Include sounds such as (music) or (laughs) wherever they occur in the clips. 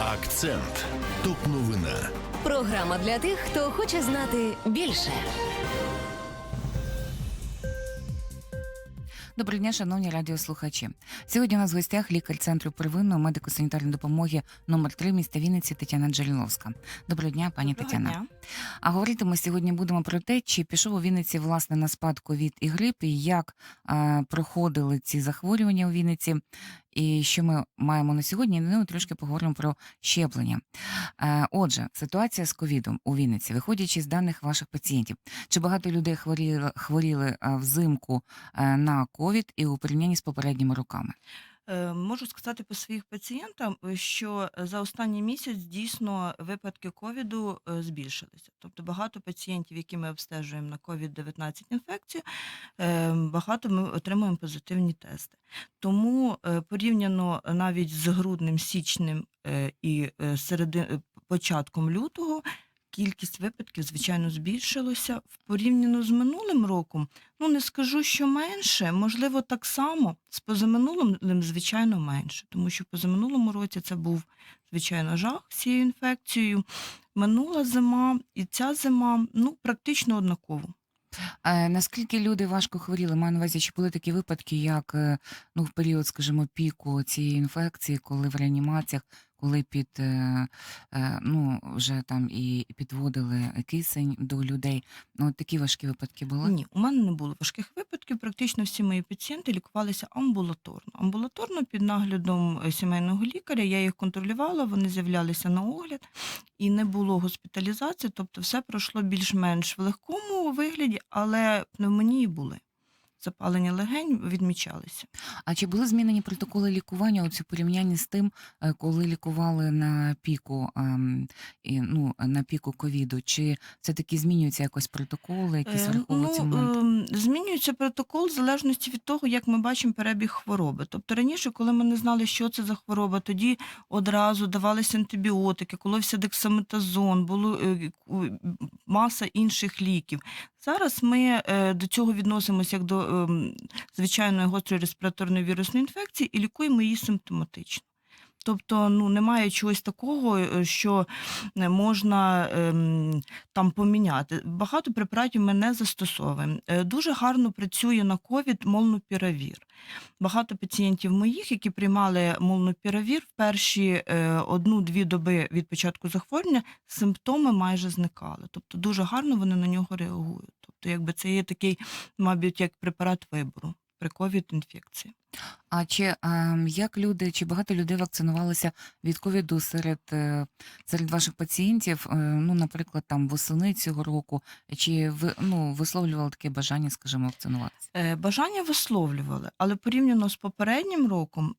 Акцент. Топ новина. Програма для тих, хто хоче знати більше. Доброго дня, шановні радіослухачі. Сьогодні у нас в гостях лікар центру первинної медико-санітарної допомоги номер 3 міста Вінниці Тетяна Джереловська. Доброго дня, пані Доброго Тетяна. дня. А говорити ми сьогодні будемо про те, чи пішов у Вінниці власне на спад ковід і грип, і як е, проходили ці захворювання у Вінниці, і що ми маємо на сьогодні. Ну трошки поговоримо про щеплення. Е, отже, ситуація з ковідом у Вінниці, виходячи з даних ваших пацієнтів, чи багато людей хворіли, хворіли е, взимку е, на ковід і у порівнянні з попередніми роками? Е, Можу сказати по своїх пацієнтам, е, що за останній місяць дійсно випадки ковіду е, збільшилися. Тобто багато пацієнтів, які ми обстежуємо на COVID-19 інфекцію, е, багато ми отримуємо позитивні тести. Тому порівняно навіть з груднем, січнем і середи... е, початком лютого. Кількість випадків, звичайно, збільшилося в порівняно з минулим роком. Ну не скажу, що менше, можливо, так само з позаминулим, звичайно, менше, тому що позаминулому році це був звичайно жах цією інфекцією. Минула зима і ця зима ну практично однаково. Е, наскільки люди важко хворіли? Маю на увазі, чи були такі випадки, як е, ну, в період, скажімо, піку цієї інфекції, коли в реанімаціях, коли під е, е, ну вже там і підводили кисень до людей? Ну, такі важкі випадки були? Ні, у мене не було важких випадків. Практично всі мої пацієнти лікувалися амбулаторно. Амбулаторно під наглядом е, сімейного лікаря. Я їх контролювала, вони з'являлися на огляд і не було госпіталізації. Тобто, все пройшло більш-менш в легкому вигляді, але пневмонії були. Запалення легень відмічалися. А чи були змінені протоколи лікування у порівнянні з тим, е, коли лікували на піку ем, ну, на піку ковіду? Чи все-таки змінюються якось протоколи, якісь Е, враховуються ну, ем, змінюється протокол в залежності від того, як ми бачимо перебіг хвороби. Тобто раніше, коли ми не знали, що це за хвороба, тоді одразу давалися антибіотики, коловся дексаметазон, було е, маса інших ліків. Зараз ми е, до цього відносимося як до ем, звичайної гострої респіраторної вірусної інфекції і лікуємо її симптоматично. Тобто, ну немає чогось такого, е, що можна ем, там поміняти. Багато препаратів ми не застосовуємо. Е, Дуже гарно працює на ковід молнупіравір. Багато пацієнтів моїх, які приймали молнупіравір, в перші е, одну-дві доби від початку захворювання симптоми майже зникали. Тобто дуже гарно вони на нього реагують. Якби це є такий, мабуть, як препарат вибору при ковід-інфекції. А чи ем, як люди, чи багато людей вакцинувалися від ковіду серед, е, серед ваших пацієнтів? Е, ну, наприклад, там восени цього року, чи ви ну, висловлювали таке бажання, скажімо, вакцинуватися? Е, Бажання висловлювали, але порівняно з попереднім роком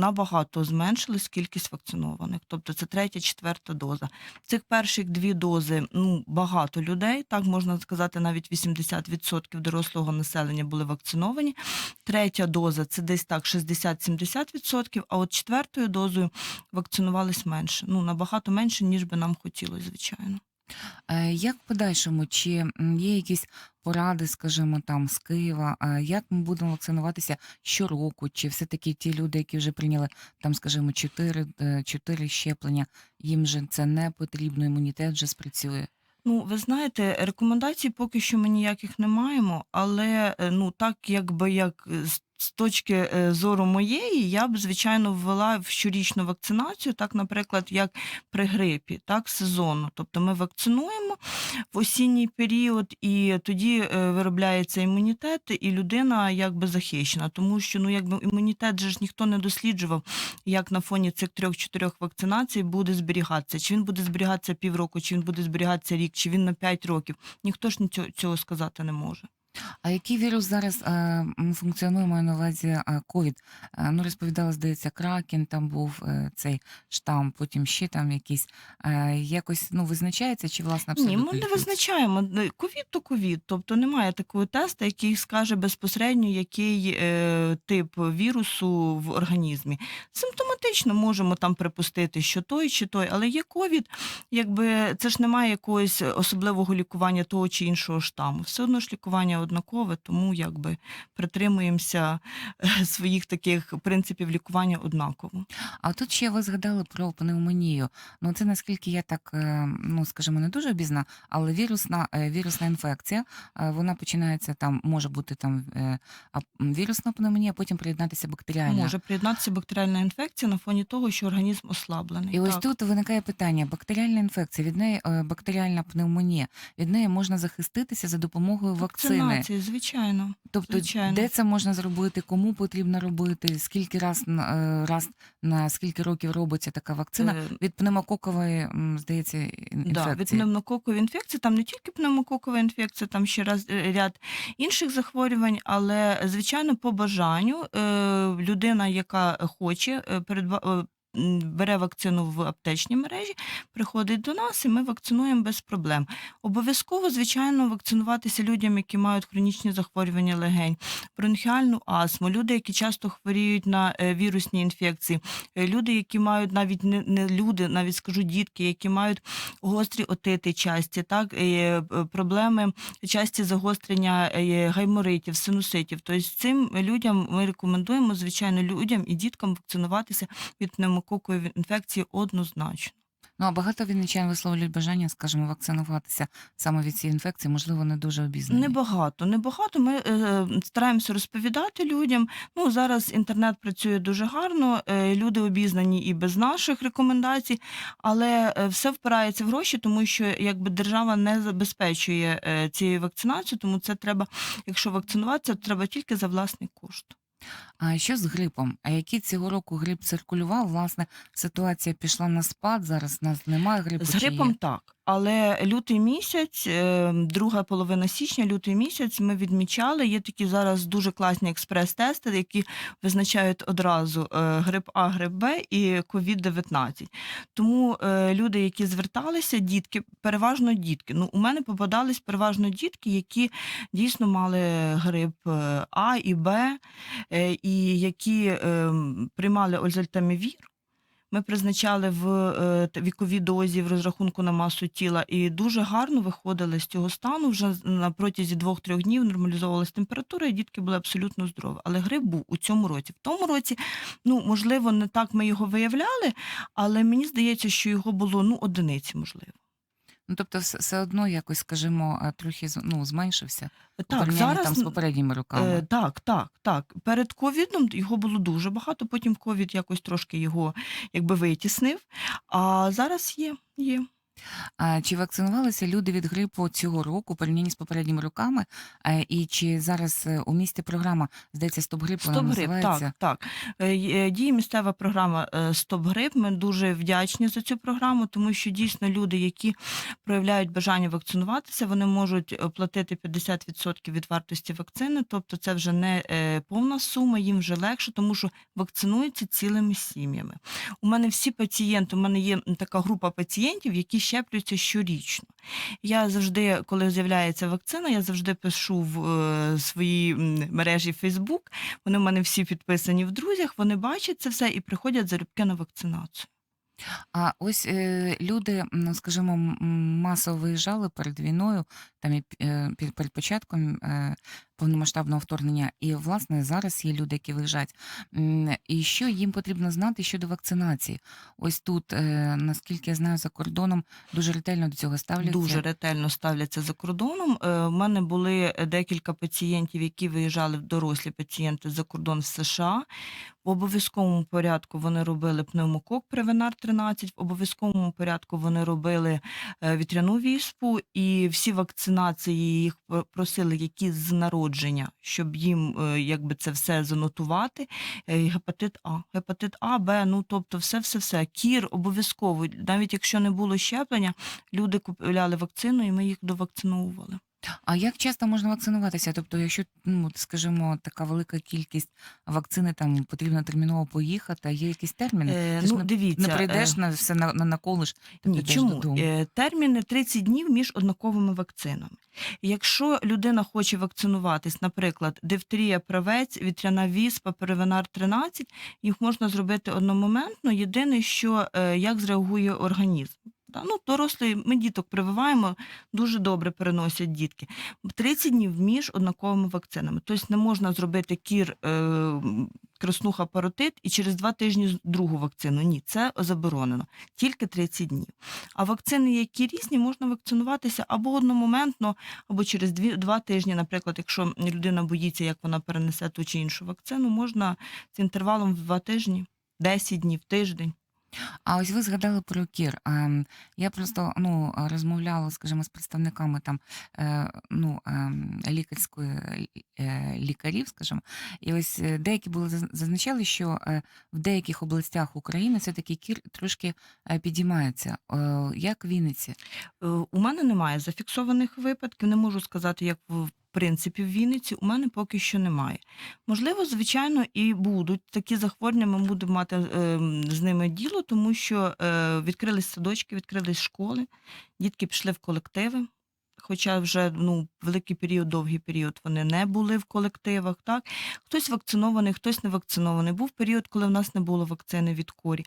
набагато зменшилась кількість вакцинованих. Тобто це третя, четверта доза. Цих перших дві дози ну багато людей, так можна сказати, навіть 80% дорослого населення були вакциновані. Третя доза це десь так 60-70%, а от четвертою дозою вакцинувались менше. Ну набагато менше, ніж би нам хотілося, звичайно. Е, Як в подальшому, чи є якісь поради, скажімо, там з Києва, е, як ми будемо вакцинуватися щороку, чи все-таки ті люди, які вже прийняли там, скажімо, 4, 4 щеплення, їм же це не потрібно, імунітет вже спрацює? Ну, ви знаєте, рекомендацій поки що ми ніяких не маємо, але е, ну так, якби як е, з- з точки е, зору моєї, я б звичайно ввела в щорічну вакцинацію, так, наприклад, як при грипі, так, сезонно. Тобто ми вакцинуємо в осінній період, і тоді е, виробляється імунітет, і людина якби захищена. Тому що ну, якби імунітет же ж ніхто не досліджував, як на фоні цих трьох-чотирьох вакцинацій буде зберігатися. Чи він буде зберігатися півроку, чи він буде зберігатися рік, чи він на 5 років. Ніхто ж цього сказати не може. А який вірус зараз е, функціонує, маю на увазі е, ковід? Е, ну, розповідала, здається, Кракен, там був е, цей штам, потім ще там якийсь. Е, якось ну, визначається, чи власне Ні, ми не визначаємо. Ковід то ковід. Тобто немає такого тесту, який скаже безпосередньо, який е, тип вірусу в організмі. Симптоматично можемо там припустити, що той чи той, але є ковід, якби це ж немає якогось особливого лікування того чи іншого штаму. Все одно ж лікування однакове, тому якби притримуємося е, своїх таких принципів лікування однаково. А тут ще ви згадали про пневмонію. Ну це наскільки я так, е, ну скажімо, не дуже обізна, але вірусна, е, вірусна інфекція, вона починається там, може бути там вірусна пневмонія, потім приєднатися бактеріальна. Може приєднатися бактеріальна інфекція на фоні того, що організм ослаблений. І ось тут виникає питання: бактеріальна інфекція, від неї бактеріальна пневмонія, від неї можна захиститися за допомогою вакцини. Вакцинації, звичайно. Тобто, звичайно. де це можна зробити, кому потрібно робити, скільки раз е, раз на скільки років робиться така вакцина Е, від пневмококової, здається, ін- Да, від інфекції. пневмококової інфекції, там не тільки пневмококова інфекція, там ще раз е, ряд інших захворювань, але звичайно, по бажанню людина, яка хоче, передба- м, бере вакцину в аптечній мережі, приходить до нас, і ми вакцинуємо без проблем. Обов'язково, звичайно, вакцинуватися людям, які мають хронічні захворювання легень, бронхіальну астму, люди, які часто хворіють на е, вірусні інфекції, е, люди, які мають навіть не, не люди, навіть скажу дітки, які мають гострі отити часті, так е, проблеми часті загострення гайморитів, синуситів. Тобто цим людям ми рекомендуємо, звичайно, людям і діткам вакцинуватися від пневмококової інфекції однозначно. Ну а багато вінничан висловлюють бажання, скажімо, вакцинуватися саме від цієї інфекції, можливо, не дуже обізнані. Небагато, небагато. Ми е, стараємося розповідати людям. Ну зараз інтернет працює дуже гарно. Е, люди обізнані і без наших рекомендацій, але е, все впирається в гроші, тому що якби держава не забезпечує е, цією вакцинацією, тому це треба, якщо вакцинуватися, то треба тільки за власний кошт. А що з грипом? А який цього року грип циркулював? Власне, ситуація пішла на спад. Зараз нас немає грипу. З чи грипом є? так. Але лютий місяць, е, друга половина січня, лютий місяць ми відмічали. Є такі зараз дуже класні експрес-тести, які визначають одразу е, грип А, грип Б і COVID-19. Тому е, люди, які зверталися, дітки, переважно дітки. Ну, у мене попадались переважно дітки, які дійсно мали грип е, А і Б, е, і які е, приймали ользальтамівір. Ми призначали в е, віковій дозі в розрахунку на масу тіла і дуже гарно виходили з цього стану. Вже на протязі двох-трьох днів нормалізовувалась температура, і дітки були абсолютно здорові. Але грип був у цьому році. В тому році, ну можливо, не так ми його виявляли, але мені здається, що його було ну одиниці, можливо. Ну тобто, все, все одно якось, скажімо, е, трохи з- ну, зменшився у Так, порівнянні зараз там з попередніми роками. Е, так, так, так. Перед ковідом його було дуже багато. Потім ковід якось трошки його якби витіснив. А зараз є. є. А чи вакцинувалися люди від грипу цього року, порівнянні з попередніми роками? Е, І чи зараз е, у місті програма, здається, стоп грип Стоп грип, називається? так, так. Е, Діє місцева програма е, Стоп грип. Ми дуже вдячні за цю програму, тому що дійсно люди, які проявляють бажання вакцинуватися, вони можуть оплатити 50% від вартості вакцини. Тобто це вже не е, повна сума, їм вже легше, тому що вакцинуються цілими сім'ями. У мене всі пацієнти, у мене є така група пацієнтів, які щеплюються щорічно. Я завжди, коли з'являється вакцина, я завжди пишу в е, своїй мережі Facebook. Вони в мене всі підписані в друзях, вони бачать це все і приходять залюбки на вакцинацію. А ось е, люди, скажімо, масово виїжджали перед війною, там і е, перед початком е, повномасштабного вторгнення. І власне зараз є люди, які виїжджають. І що їм потрібно знати щодо вакцинації? Ось тут, е, наскільки я знаю, за кордоном дуже ретельно до цього ставляться. Дуже ретельно ставляться за кордоном. Е, У мене були декілька пацієнтів, які виїжджали дорослі пацієнти за кордон в США. В обов'язковому порядку вони робили пневмокок Превенар 13, в обов'язковому порядку вони робили е, вітряну віспу, і всі вакцинації їх просили, які з народження, щоб їм е, якби це все занотувати. Е, Гепатит А, гепатит А, Б, ну тобто все, все, все. Кір обов'язково, навіть якщо не було щеплення, люди купляли вакцину, і ми їх довакциновували. А як часто можна вакцинуватися? Тобто, якщо, ну, от, скажімо, така велика кількість вакцини, там потрібно терміново поїхати, а є якісь терміни? Е, Ти ж ну, не, дивіться, не прийдеш е, на все на, на наколиш, ти Ні, підеш чому? додому. Е, Терміни 30 днів між однаковими вакцинами. Якщо людина хоче вакцинуватись, наприклад, дифтерія, правець, вітряна віспа, перевенар 13, їх можна зробити одномоментно. Єдине, що е, як зреагує організм. Ну, дорослі, ми діток прививаємо, дуже добре переносять дітки. 30 днів між однаковими вакцинами. Тобто не можна зробити кір, е, краснуха, паротит і через два тижні другу вакцину. Ні, це заборонено. Тільки 30 днів. А вакцини, які різні, можна вакцинуватися або одномоментно, або через дві, два тижні. Наприклад, якщо людина боїться, як вона перенесе ту чи іншу вакцину, можна з інтервалом в два тижні, 10 днів, тиждень. А ось ви згадали про кір. Ем, Я просто ну, розмовляла, скажімо, з представниками там е, ну, ем, лікарської е, лікарів, скажімо, і ось е, деякі були зазначали, що в деяких областях України все-таки кір трошки підіймається. Як в Вінниці? У мене немає зафіксованих випадків. Не можу сказати, як в в принципі в Вінниці. У мене поки що немає. Можливо, звичайно, і будуть такі захворювання. Ми будемо мати е, з ними діло, тому що е, відкрились садочки, відкрились школи, дітки пішли в колективи. Хоча вже ну, великий період, довгий період вони не були в колективах. Так? Хтось вакцинований, хтось не вакцинований. Був період, коли в нас не було вакцини від корі.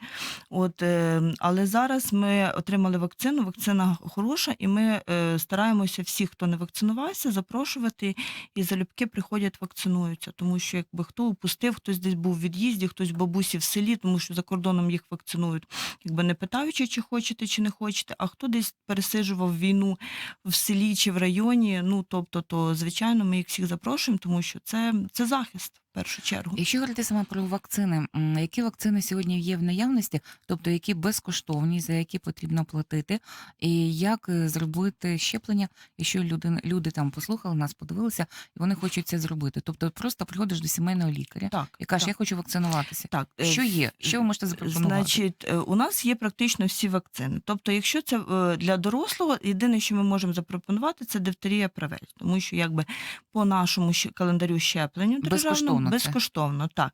От, е, але зараз ми отримали вакцину, вакцина хороша, і ми е, стараємося всіх, хто не вакцинувався, запрошувати і залюбки приходять, вакцинуються. Тому що якби хто упустив, хтось десь був в від'їзді, хтось бабусі в селі, тому що за кордоном їх вакцинують, якби не питаючи, чи хочете, чи не хочете, а хто десь пересиджував війну в селі чи в районі. Ну тобто, то звичайно, ми їх всіх запрошуємо, тому що це, це захист першу чергу. Якщо говорити саме про вакцини, які вакцини сьогодні є в наявності, тобто які безкоштовні, за які потрібно платити, і як е, зробити щеплення, якщо люди, люди там послухали нас, подивилися, і вони хочуть це зробити. Тобто просто приходиш до сімейного лікаря Так, і кажеш, так, я хочу вакцинуватися. так. е, Що є? Що ви можете запропонувати? Значить, е, у нас є практично всі вакцини. Тобто, якщо це для дорослого, єдине, що ми можемо запропонувати, це дифтерія правець, тому що якби по нашому календарю щепленню державному Безкоштовно це? так.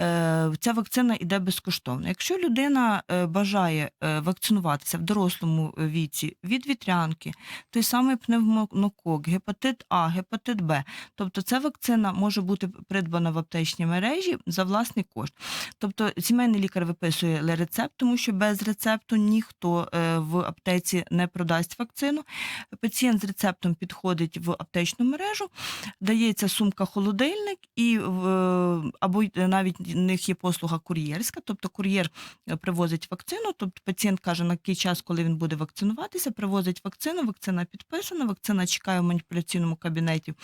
Е, Ця вакцина йде безкоштовно. Якщо людина е, бажає е, вакцинуватися в дорослому віці від вітрянки, той самий пневмокок, гепатит А, гепатит Б, тобто ця вакцина може бути придбана в аптечній мережі за власний кошт. Тобто сімейний лікар виписує рецепт, тому що без рецепту ніхто в аптеці не продасть вакцину. Пацієнт з рецептом підходить в аптечну мережу, дається сумка-холодильник, і в- або й навіть в них є послуга кур'єрська, тобто кур'єр е, привозить вакцину, тобто пацієнт каже, на який час, коли він буде вакцинуватися, привозить вакцину, вакцина підписана, вакцина чекає в маніпуляційному кабінеті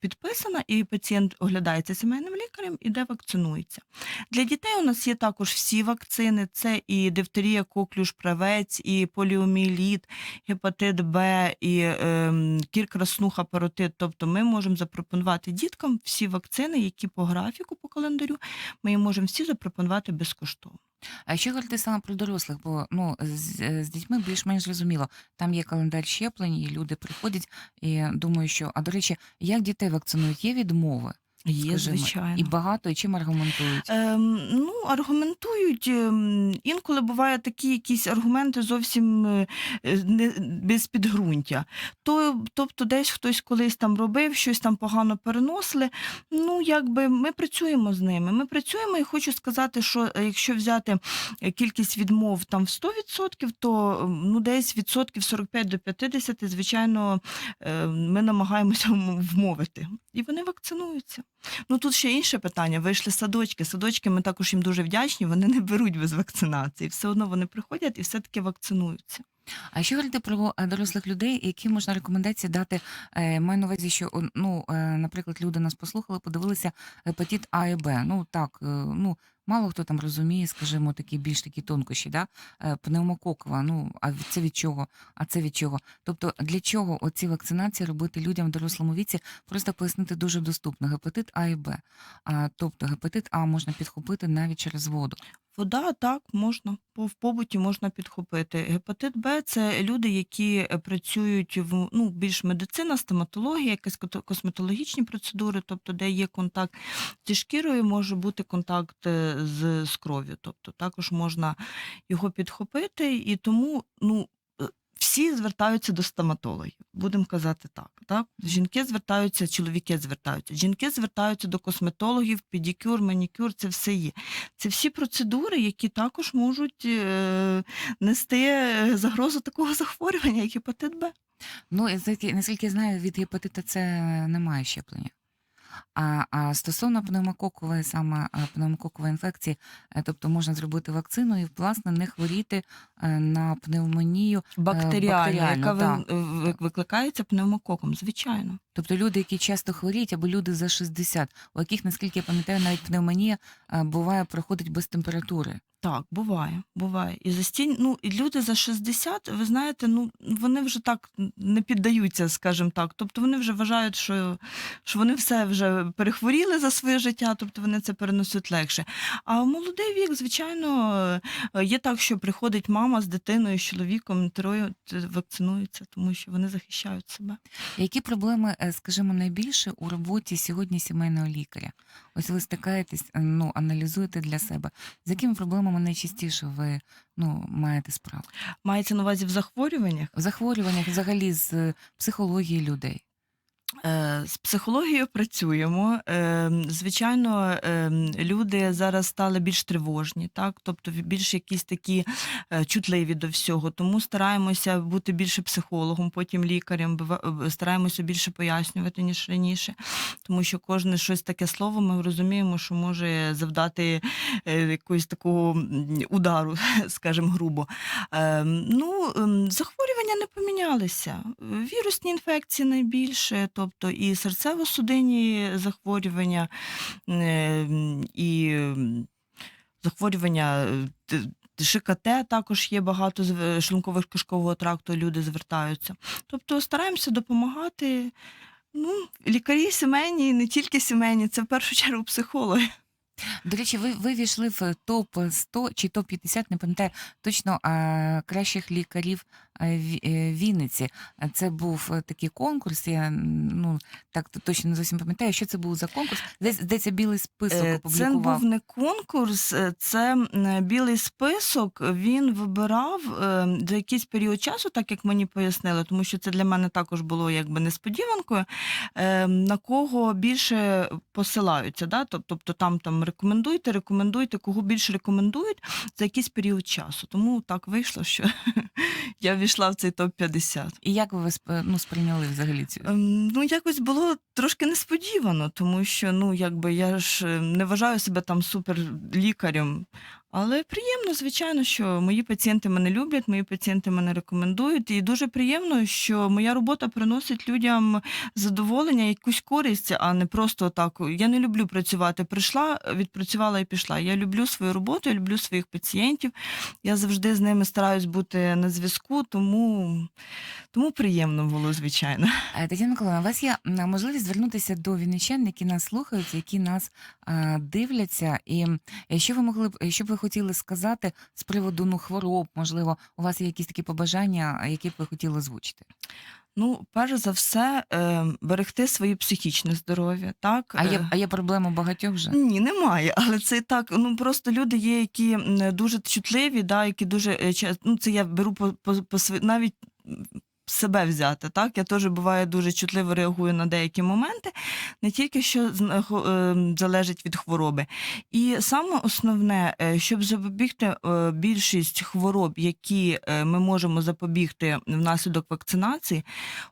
підписана, і пацієнт оглядається сімейним лікарем, іде вакцинується. Для дітей у нас є також всі вакцини: це і дифтерія, коклюш, правець, і поліоміеліт, гепатит Б, і ем, кір паротит. Тобто ми можемо запропонувати діткам всі вакцини, які по графіку, по календарю, ми їм можемо всі запропонувати безкоштовно. А що говорити саме про дорослих? Бо ну з, з дітьми більш-менш зрозуміло. Там є календар щеплень, і люди приходять і думаю, що а до речі, як дітей вакцинують? Є відмови? Є, скажімо, звичайно. і багато, і чим аргументують? Ем, ну, аргументують. ем, Інколи бувають такі якісь аргументи зовсім е, не, без підґрунтя. То, тобто десь хтось колись там робив, щось там погано переносили. Ну, якби ми працюємо з ними. Ми працюємо і хочу сказати, що е, якщо взяти е, кількість відмов там в 100%, то ну, десь відсотків 45 до 50, звичайно, ми намагаємося (laughs) вмовити. І вони вакцинуються. Ну тут ще інше питання. Вийшли садочки. Садочки ми також їм дуже вдячні. Вони не беруть без вакцинації. Все одно вони приходять і все-таки вакцинуються. А що говорити про е, дорослих людей, які можна рекомендації дати? Е, Маю на увазі, що ну, е, наприклад, люди нас послухали, подивилися гепатит А і Б. Ну так, ну мало хто там розуміє, скажімо, такі більш такі тонкощі, да? Пневмококова. Ну а це від чого? А це від чого? Тобто для чого оці вакцинації робити людям в дорослому віці? Просто пояснити дуже доступно. Гепатит А і Б. А, тобто гепатит А можна підхопити навіть через воду. Вода так можна по- в побуті можна підхопити. Гепатит Б це люди, які е, працюють в ну більш медицина, стоматологія, якісь кото- косметологічні процедури, тобто де є контакт зі шкірою, може бути контакт е, з, з кров'ю. Тобто також можна його підхопити, і тому ну. Всі звертаються до стоматологів, будемо казати так. так. Жінки звертаються, чоловіки звертаються. Жінки звертаються до косметологів, педикюр, манікюр, це все є. Це всі процедури, які також можуть е, нести е, загрозу такого (laughs) захворювання, як гепатит Б. Ну, наскільки- я знаю, від гепатита С немає щеплення. А, а стосовно пневмококової саме пневмококової інфекції, е, тобто можна зробити вакцину і власне не хворіти е, на пневмонію. Бактеріальну, яка так. викликається пневмококом, звичайно. Тобто люди, які часто хворіють, або люди за 60, у яких, наскільки я пам'ятаю, навіть пневмонія е, буває проходить без температури. Так, буває, буває. І застінь, ну і люди за 60, ви знаєте, ну вони вже так не піддаються, скажімо так. Тобто вони вже вважають, що, що вони все вже перехворіли за своє життя, тобто вони це переносять легше. А молодий вік, звичайно, е, є так, що приходить мама з дитиною, з чоловіком, троє вакцинуються, тому що вони захищають себе. Які проблеми, е, скажімо, найбільше у роботі сьогодні сімейного лікаря? Ось ви стикаєтесь, е, ну аналізуєте для себе. З якими проблемами найчастіше ви ну маєте справу? Мається на увазі в захворюваннях. В захворюваннях, взагалі, з е, психології людей. Е, З психологією працюємо. Е, Звичайно, е, люди зараз стали більш тривожні, так? тобто більш якісь такі е, чутливі до всього. Тому стараємося бути більше психологом, потім лікарем, стараємося більше пояснювати, ніж раніше. Тому що кожне щось таке слово ми розуміємо, що може завдати е, якогось такого удару, (laughs) скажімо, грубо. Е, Ну, ем, захворювання не помінялися. Вірусні інфекції найбільше, тобто і серцево-судинні захворювання, е, і захворювання е, ШКТ також є багато з е, шлунково-кишкового тракту, люди звертаються. Тобто стараємося допомагати. Ну, лікарі сімейні, не тільки сімейні, це в першу чергу психологи. До речі, ви, ви війшли в топ 100 чи топ 50, не пам'ятаю точно а, кращих лікарів Вінниці. А Це був е, такий конкурс. Я ну так точно не зовсім пам'ятаю, що це був за конкурс. Десь здається, білий список Е, Це був не конкурс, е, це білий список. Він вибирав е, за якийсь період часу, так як мені пояснили, тому що це для мене також було якби несподіванкою. е, На кого більше посилаються, да? Тобто там там рекомендуйте, рекомендуйте, кого більше рекомендують за якийсь період часу. Тому так вийшло, що (laughs) я війшла в цей топ 50 І як ви ну, сприйняли взагалі цю? Ем, Ну, якось було трошки несподівано, тому що ну, якби я ж е, не вважаю себе там суперлікарем. Але приємно, звичайно, що мої пацієнти мене люблять, мої пацієнти мене рекомендують. І дуже приємно, що моя робота приносить людям задоволення, якусь користь, а не просто так. Я не люблю працювати. Прийшла, відпрацювала і пішла. Я люблю свою роботу, я люблю своїх пацієнтів. Я завжди з ними стараюсь бути на зв'язку, тому, тому приємно було, звичайно. Е, Тетяна Миколаївна, у вас є можливість звернутися до вінничан, які нас слухають, які нас дивляться. І е, що ви могли б, е, що б ви хотіли сказати з приводу ну, хвороб? Можливо, у вас є якісь такі побажання, які б ви хотіли озвучити? Ну, перш за все, е, берегти своє психічне здоров'я. Так? А є, Е, а є проблема у багатьох вже? Ні, немає, (laughs) але це так. Ну просто люди є, які дуже чутливі, да, які дуже е, ну це я беру по, по, по навіть себе взяти. Так, я теж буває дуже чутливо реагую на деякі моменти, не тільки що е, е, залежить від хвороби. І саме основне, е, щоб запобігти більшість хвороб, які ми можемо запобігти внаслідок вакцинації,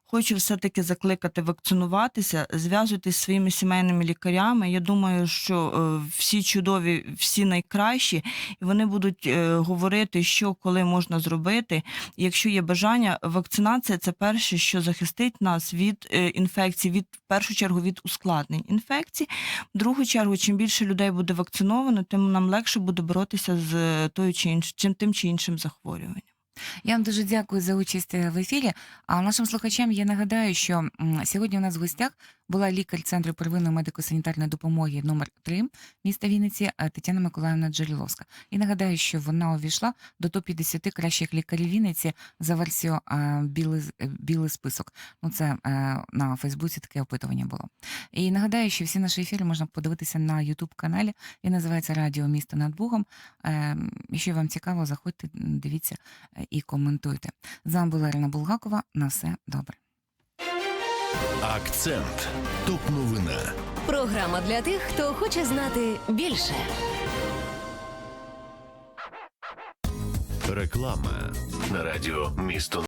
хочу все-таки закликати вакцинуватися, зв'язуйтесь зі своїми сімейними лікарями. Я думаю, що всі чудові, всі найкращі, і вони будуть говорити, що коли можна зробити. Якщо є бажання, вакцинація це перше, що захистить нас від е, інфекцій, від в першу чергу від ускладнень інфекцій. В другу чергу, чим більше людей буде вакциновано, тим нам легше буде боротися з е, тою чи інш, чим тим чи іншим захворюванням. Я вам дуже дякую за участь е, в ефірі. А нашим слухачам я нагадаю, що сьогодні у нас в гостях була лікар центру первинної медико-санітарної допомоги номер 3 міста Вінниці е, Тетяна Миколаївна Джереловська. І нагадаю, що вона увійшла до топ 50 кращих лікарів Вінниці за версією е, білий, білий список. Ну це на Фейсбуці таке опитування було. І нагадаю, що всі наші ефіри можна подивитися на Ютуб каналі. Він називається Радіо Місто над Бугом. Якщо вам цікаво, заходьте, дивіться і коментуйте. З вами була Ірина Булгакова. На все добре. Акцент. Топ новина. Програма для тих, хто хоче знати більше. Реклама на радіо Місто